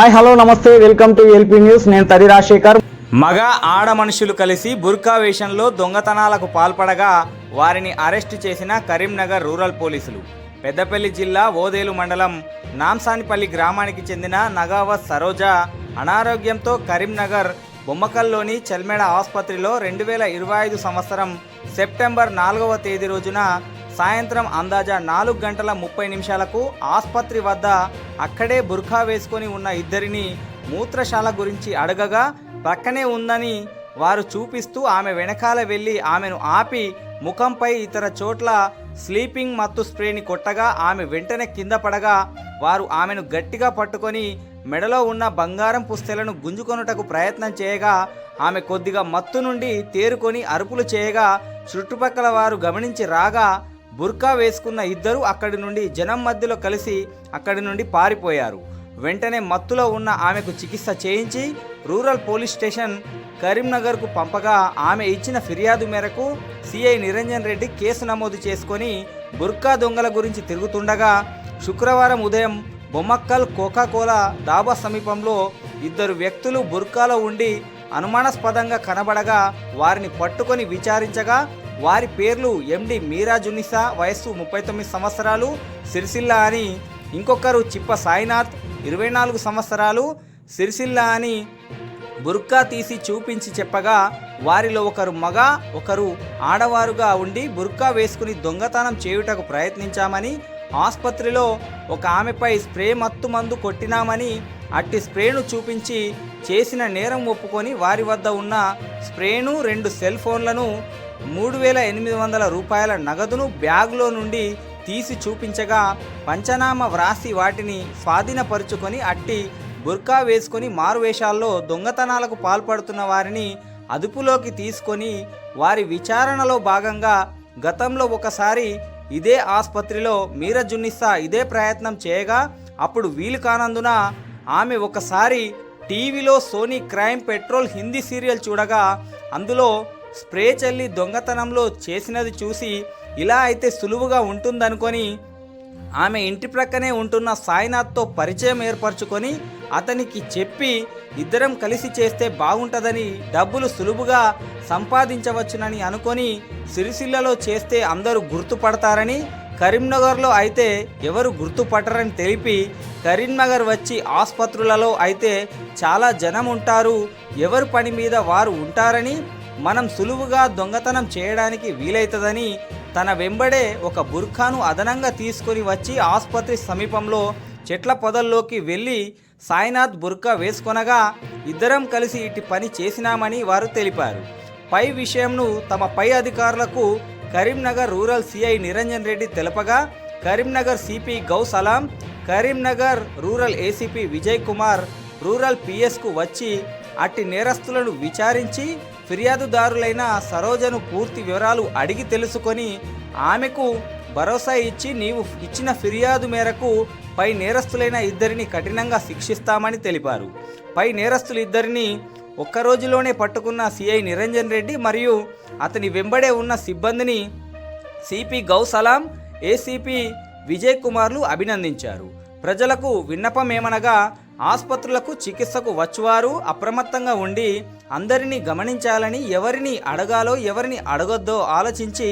Hi hello నమస్తే welcome to LP news నేను తరి రాజశేఖర్. మగ ఆడ మనుషులు కలిసి బుర్కా వేషంలో దొంగతనాలకు పాల్పడగా వారిని అరెస్టు చేసిన కరీంనగర్ రూరల్ పోలీసులు. పెద్దపల్లి జిల్లా ఓదేలు మండలం నాంసానిపల్లి గ్రామానికి చెందిన నగావత్ సరోజ అనారోగ్యంతో కరీంనగర్ బొమ్మకల్లోని చెల్మెడ ఆసుపత్రిలో రెండు వేల ఇరవై ఐదు సంవత్సరం సెప్టెంబర్ నాలుగవ తేదీ రోజున సాయంత్రం అందాజా నాలుగు గంటల ముప్పై నిమిషాలకు ఆసుపత్రి వద్ద అక్కడే బుర్ఖా వేసుకొని ఉన్న ఇద్దరిని మూత్రశాల గురించి అడగగా పక్కనే ఉందని వారు చూపిస్తూ ఆమె వెనకాల వెళ్ళి ఆమెను ఆపి ముఖంపై ఇతర చోట్ల స్లీపింగ్ మత్తు స్ప్రేని కొట్టగా ఆమె వెంటనే కింద పడగా వారు ఆమెను గట్టిగా పట్టుకొని మెడలో ఉన్న బంగారం పుస్తెలను గుంజుకొనుటకు ప్రయత్నం చేయగా ఆమె కొద్దిగా మత్తు నుండి తేరుకొని అరుపులు చేయగా చుట్టుపక్కల వారు గమనించి రాగా బుర్కా వేసుకున్న ఇద్దరు అక్కడి నుండి జనం మధ్యలో కలిసి అక్కడి నుండి పారిపోయారు. వెంటనే మత్తులో ఉన్న ఆమెకు చికిత్స చేయించి రూరల్ పోలీస్ స్టేషన్ కరీంనగర్కు పంపగా ఆమె ఇచ్చిన ఫిర్యాదు మేరకు సిఐ నిరంజన్ రెడ్డి కేసు నమోదు చేసుకొని బుర్కా దొంగల గురించి తిరుగుతుండగా శుక్రవారం ఉదయం బొమ్మక్కల్ కోకాకోలా డాబా సమీపంలో ఇద్దరు వ్యక్తులు బుర్కాలో ఉండి అనుమానాస్పదంగా కనబడగా వారిని పట్టుకొని విచారించగా వారి పేర్లు ఎండి మీరా జునిసా వయస్సు ముప్పై తొమ్మిది సంవత్సరాలు సిరిసిల్ల అని ఇంకొకరు చిప్ప సాయినాథ్ ఇరవై నాలుగు సంవత్సరాలు సిరిసిల్ల అని బుర్కా తీసి చూపించి చెప్పగా వారిలో ఒకరు మగ ఒకరు ఆడవారుగా ఉండి బుర్కా వేసుకుని దొంగతనం చేయుటకు ప్రయత్నించామని ఆసుపత్రిలో ఒక ఆమెపై స్ప్రే మత్తు మందు కొట్టినామని అట్టి స్ప్రేను చూపించి చేసిన నేరం ఒప్పుకొని వారి వద్ద ఉన్న స్ప్రేను రెండు సెల్ ఫోన్లను మూడు వేల ఎనిమిది వందల రూపాయల నగదును బ్యాగ్లో నుండి తీసి చూపించగా పంచనామ వ్రాసి వాటిని స్వాధీనపరుచుకొని అట్టి బుర్కా వేసుకొని మారువేషాల్లో దొంగతనాలకు పాల్పడుతున్న వారిని అదుపులోకి తీసుకొని వారి విచారణలో భాగంగా గతంలో ఒకసారి ఇదే ఆసుపత్రిలో మీరజున్నిస్సా ఇదే ప్రయత్నం చేయగా అప్పుడు వీలు కానందున ఆమె ఒకసారి టీవీలో Sony crime patrol Hindi serial చూడగా అందులో స్ప్రే చల్లి దొంగతనంలో చేసినది చూసి ఇలా అయితే సులువుగా ఉంటుందనుకొని ఆమె ఇంటి ప్రక్కనే ఉంటున్న సాయినాథ్తో పరిచయం ఏర్పరచుకొని అతనికి చెప్పి ఇద్దరం కలిసి చేస్తే బాగుంటుందని డబ్బులు సులువుగా సంపాదించవచ్చునని అనుకొని సిరిసిల్లలో చేస్తే అందరూ గుర్తుపడతారని కరీంనగర్లో అయితే ఎవరు గుర్తుపట్టరని తెలిపి కరీంనగర్ వచ్చి ఆసుపత్రులలో అయితే చాలా జనం ఉంటారు ఎవరు పని మీద వారు ఉంటారని మనం సులువుగా దొంగతనం చేయడానికి వీలైతుందని తన వెంబడే ఒక బుర్ఖాను అదనంగా తీసుకొని వచ్చి ఆసుపత్రి సమీపంలో చెట్ల పొదల్లోకి వెళ్ళి సాయినాథ్ బుర్కా వేసుకొనగా ఇద్దరం కలిసి ఇటు పని చేసినామని వారు తెలిపారు. పై విషయంను తమ పై అధికారులకు కరీంనగర్ రూరల్ సిఐ నిరంజన్ రెడ్డి తెలపగా కరీంనగర్ సిపి గౌ Salam Karimnagar rural ACP Vijay Kumar rural పిఎస్కు వచ్చి అట్టి నేరస్తులను విచారించి ఫిర్యాదుదారులైన సరోజను పూర్తి వివరాలు అడిగి తెలుసుకొని ఆమెకు భరోసా ఇచ్చి నీవు ఇచ్చిన ఫిర్యాదు మేరకు పై నేరస్తులైన ఇద్దరిని కఠినంగా శిక్షిస్తామని తెలిపారు. పై నేరస్తులు ఇద్దరిని ఒక్క రోజులోనే పట్టుకున్న సిఐ నిరంజన్ రెడ్డి మరియు అతని వెంబడే ఉన్న సిబ్బందిని సిపి గౌసలాం ఏసీపీ విజయ్ కుమార్లు అభినందించారు. ప్రజలకు విన్నపం ఏమనగా ఆసుపత్రులకు చికిత్సకు వచ్చువారు అప్రమత్తంగా ఉండి అందరినీ గమనించాలని ఎవరిని అడగాలో ఎవరిని అడగొద్దో ఆలోచించి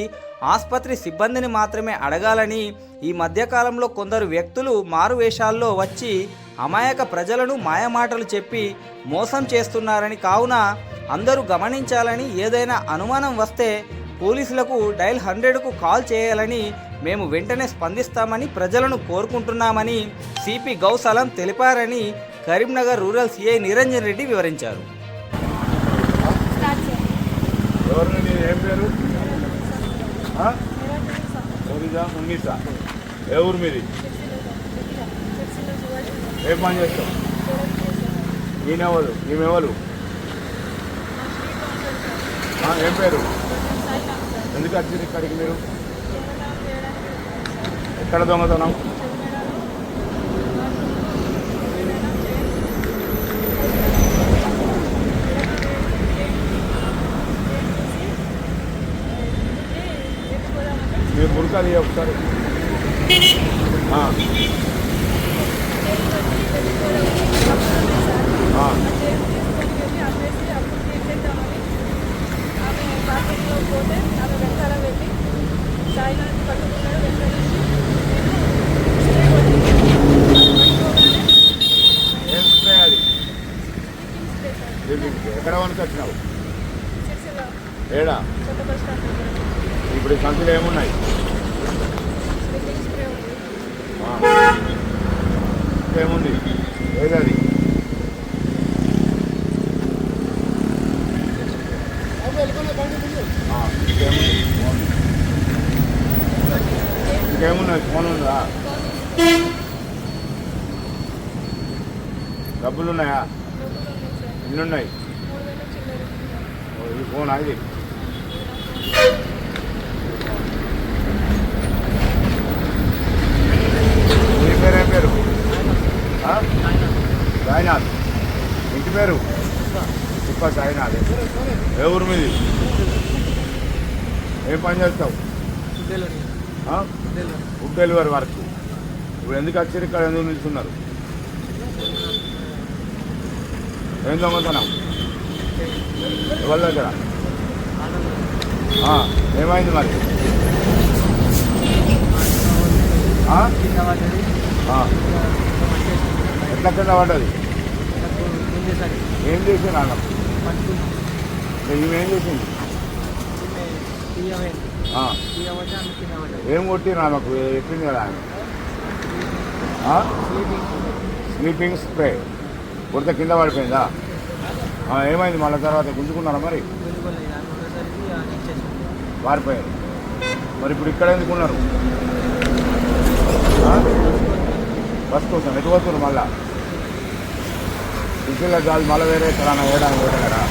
ఆసుపత్రి సిబ్బందిని మాత్రమే అడగాలని ఈ మధ్యకాలంలో కొందరు వ్యక్తులు మారువేషాల్లో వచ్చి అమాయక ప్రజలను మాయమాటలు చెప్పి మోసం చేస్తున్నారని కావున అందరూ గమనించాలని ఏదైనా అనుమానం వస్తే పోలీసులకు డైల్ హండ్రెడ్కు కాల్ చేయాలని మేము వెంటనే స్పందిస్తామని ప్రజలను కోరుకుంటున్నామని సిపి గౌసలం తెలిపారని కరీంనగర్ రూరల్ సిఐ నిరంజన్ రెడ్డి వివరించారు. ఎవరు నీ ఏ మీది? పని చేస్తావు? ఈయనెవరు ఈమెవరు ఏం పేరు? ఎందుకు వచ్చింది ఇక్కడికి మీరు? ఎక్కడ దొంగతనం? మీరు మురకాలి ఒకసారి. ఆ. ఆ. ఆ చైన్ తీసుకొని వెళ్ళి అమ్మేసి అప్పుడు తీసేద్దామని ఆమె మార్కెట్లో పోతే ఆమె వెనకాల వెళ్ళి సాయినాథ్ పట్టుకున్నాడు వెంటనేసి నేను పట్టుకోగానే ఏం స్ప్రే అది kings spray sir. Sleeping spray. ఎక్కడ వరకు వచ్చినావు సిరిసిల్ల ఏడా కొత్త బస్ స్టాండ్ దగ్గర ఇప్పుడు ఏమున్నాయి? ఏముంది? ఏదది? ఇంకేమున్నాయి? ఫోన్. ఉందా? డబ్బులు ఉన్నాయా ఎన్నున్నాయి? ఎన్ని ఉన్నాయి ఈ ఫోన్ అది మీ పేరు ఏం పేరు ఆ? సాయినాథ్ ఇంటి పేరు తిప్ప సాయినాథ్ ఏ ఊరు మీది? ఏం పని చేస్తావు? Food delivery work. ఇప్పుడు ఎందుకు వచ్చారు ఇక్కడ? ఎందుకు నిలుస్తున్నారు ఏం దొంగతనం? ఎవరి దగ్గర? ఏమైంది మరి? ఎట్లా కింద పడ్డది? ఏం చేసి నాన్న? ఈమె ఏం చేసింది? ఏం. కొట్టి నాకు చెప్పింది కదా ఆమె. ఆ? స్లీపింగ్ స్ప్రే కొడితే కింద పడిపోయిందా? ఏమైంది? మళ్ళీ తర్వాత గుంజుకున్నారా మరి? పారిపోయారు. మరి ఇప్పుడు ఇక్కడ ఎందుకున్నారు? బస్ కోసం. ఎటు పోతున్నారు మళ్ళా? ఇంట్లో కాదు మళ్ళీ వేరే తన వేయడానికి పోయినారా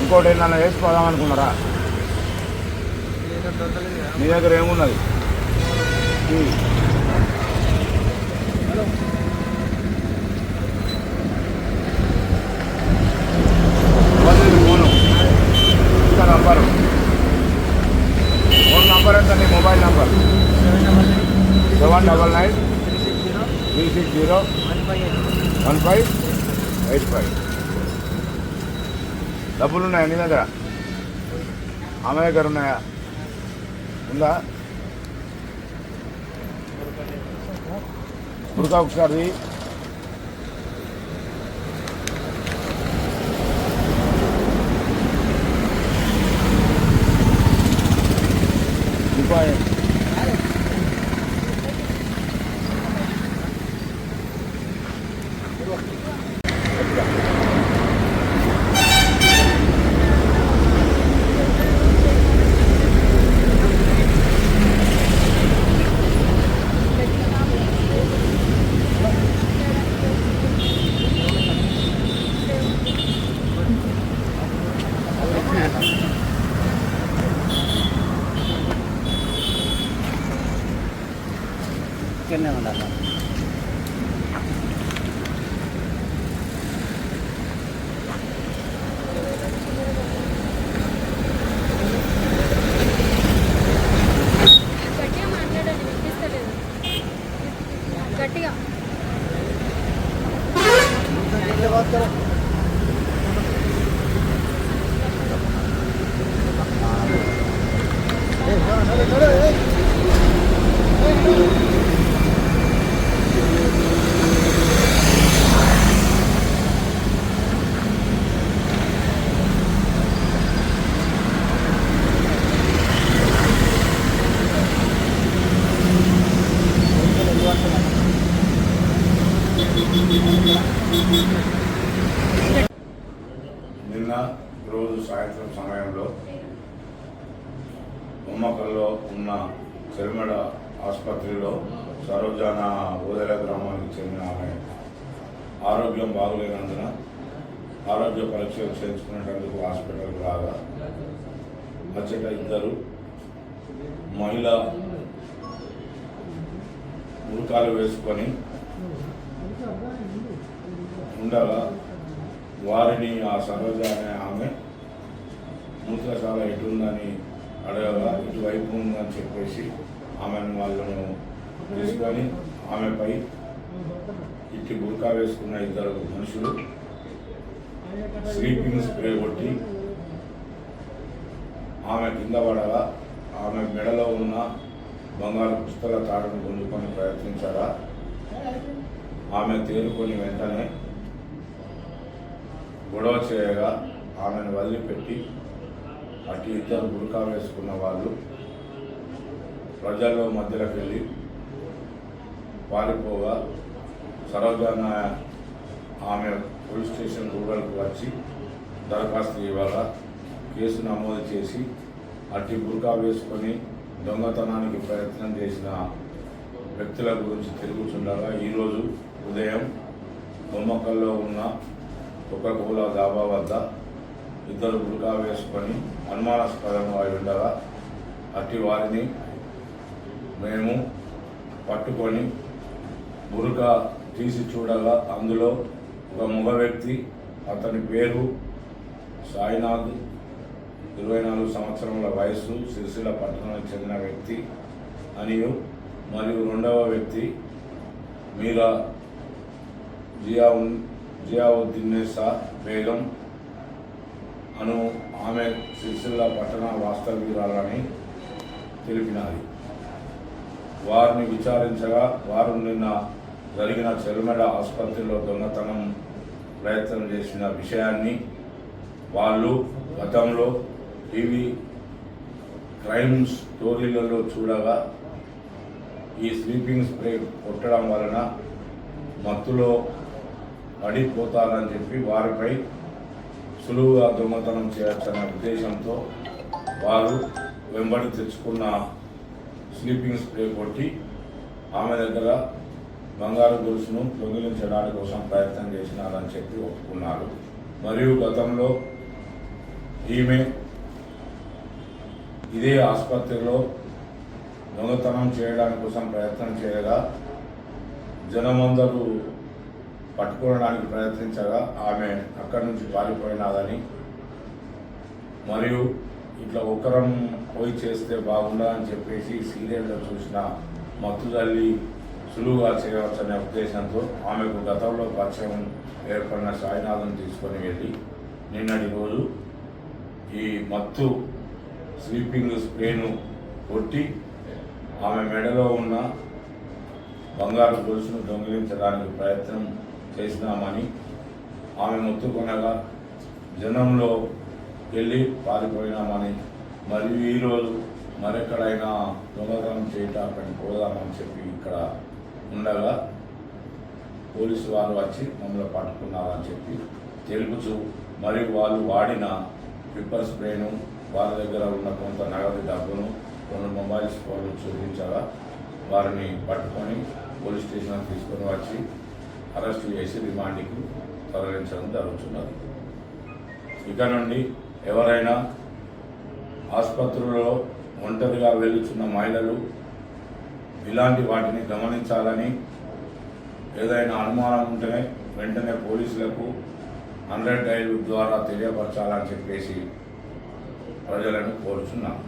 ఇంకోటి ఏంటన్నా వేసుకోదాం అనుకున్నారా? మీ దగ్గర ఏమున్నది? ఈ. ఇవ్వండి ఫోను. నంబరు? ఫోన్ నంబర్ ఎంత? నీ mobile number? Seven double nine. Three six zero? One five eight five. డబ్బులు ఉన్నాయా నీ దగ్గర? ఆమె దగ్గర ఉన్నాయా? ఉందా? ఉడకా ఒకసారి. రూపాయి నిన్న రోజు సాయంత్రం సమయంలో ఉమ్మకల్లో ఉన్న చెరిమడ ఆసుపత్రిలో సరోజాన ఓదెల గ్రామానికి చెందిన ఆమె. ఆరోగ్యం బాగలేనందున ఆరోగ్య పరీక్షలు చేయించుకునేటందుకు హాస్పిటల్కి రాగా అచ్చట ఇద్దరు మహిళ ఉడకాలు వేసుకొని ఉండగా వారిని ఆ సరోజ అనే ఆమె మూత్రశాల ఎటుందని అడగగా ఇటువైపు ఉందని చెప్పేసి ఆమెను వాళ్ళను తీసుకొని ఆమెపై ఇట్టి బుర్కా వేసుకున్న ఇద్దరు మనుషులు స్లీపింగ్ స్ప్రే కొట్టి ఆమె కింద పడగా ఆమె మెడలో ఉన్న బంగారు పుస్తక తాడును పొందుకొని ప్రయత్నించగా ఆమె తేరుకొని వెంటనే గొడవ చేయగా ఆమెను వదిలిపెట్టి అటు ఇద్దరు గురుకా వేసుకున్న వాళ్ళు ప్రజల్లో మధ్యలోకి వెళ్ళి పారిపోగా సరోజన ఆమె పోలీస్ స్టేషన్ రూరల్కి వచ్చి దరఖాస్తు ఇవ్వాలి? కేసు నమోదు చేసి అట్టి బుర్కా వేసుకొని దొంగతనానికి ప్రయత్నం చేసిన వ్యక్తుల గురించి తిరుగుతుండగా ఈరోజు ఉదయం బొమ్మకల్లో ఉన్న ఒక కూల దాబా వద్ద ఇద్దరు బుర్కా వేసుకొని అనుమానాస్పదంగా ఉండగా అట్టి వారిని మేము పట్టుకొని బురక తీసి చూడగా అందులో ఒక మగ వ్యక్తి అతని పేరు సాయినాథ్. ఇరవై నాలుగు సంవత్సరముల వయస్సు సిరిసిల్ల పట్టణానికి చెందిన వ్యక్తి అనియు మరియు రెండవ వ్యక్తి మీరా జియావున్ జియావుద్దీన్నేసా బేగం. అను ఆమె సిరిసిల్ల పట్టణ వాస్తవ్యురాలని తెలిపినది. వారిని విచారించగా వారు నిన్న జరిగిన చెరుమెడ ఆసుపత్రిలో దొంగతనం ప్రయత్నం చేసిన విషయాన్ని వాళ్ళు గతంలో టీవీ క్రైమ్ స్టోరీలలో చూడగా ఈ స్లీపింగ్ స్ప్రే కొట్టడం వలన మత్తులో పడిపోతారని చెప్పి వారిపై సులువుగా దొంగతనం చేయొచ్చనే ఉద్దేశంతో వారు వెంబడి తెచ్చుకున్న స్లీపింగ్ స్ప్రే కొట్టి ఆమె దగ్గర బంగారు గొలుసును దొంగిలించడానికి కోసం ప్రయత్నం చేసినారని చెప్పి ఒప్పుకున్నారు. మరియు గతంలో ఈమె ఇదే ఆసుపత్రిలో దొంగతనం చేయడానికి కోసం ప్రయత్నం చేయగా జనమందరూ పట్టుకోవడానికి ప్రయత్నించగా ఆమె అక్కడి నుంచి పారిపోయినాదని. మరియు ఇట్లా ఒకరం పోయి చేస్తే బాగుండదని చెప్పేసి సీరియల్లో చూసిన మత్తు తల్లి సులువుగా చేయవచ్చనే ఉద్దేశంతో ఆమెకు గతంలో పరిచయం ఏర్పడిన సాయినాథం తీసుకొని వెళ్ళి నిన్నటి రోజు ఈ మత్తు స్లీపింగ్ స్ప్రేను కొట్టి ఆమె మెడలో ఉన్న బంగారు గొలుసును దొంగిలించడానికి ప్రయత్నం చేసినామని ఆమె మొత్తుకొనగా జనంలో వెళ్ళి పారిపోయినామని మరియు ఈరోజు మరెక్కడైనా దొంగతనం చేయటానికి పోదామని చెప్పి ఇక్కడ ఉండగా పోలీసు వారు వచ్చి మమ్మల్ని పట్టుకున్నారని చెప్పి తెలుపుచు మరియు వాళ్ళు వాడిన పిప్పర్ స్ప్రేను వాళ్ళ దగ్గర ఉన్న కొంత నగదు డబ్బును కొన్ని మొబైల్స్ ఫోన్లు చూపించగా వారిని పట్టుకొని పోలీస్ స్టేషన్ తీసుకొని వచ్చి అరెస్టు చేసి రిమాండ్కు తరలించడం జరుగుతున్నది. ఇక నుండి ఎవరైనా ఆసుపత్రులలో ఒంటరిగా వెళ్తున్న మహిళలు ఇలాంటి వాటిని గమనించాలని ఏదైనా అనుమానం ఉంటేనే వెంటనే పోలీసులకు హండ్రెడ్ డైల్ ద్వారా తెలియపరచాలని చెప్పేసి ప్రజలను కోరుచున్నాను.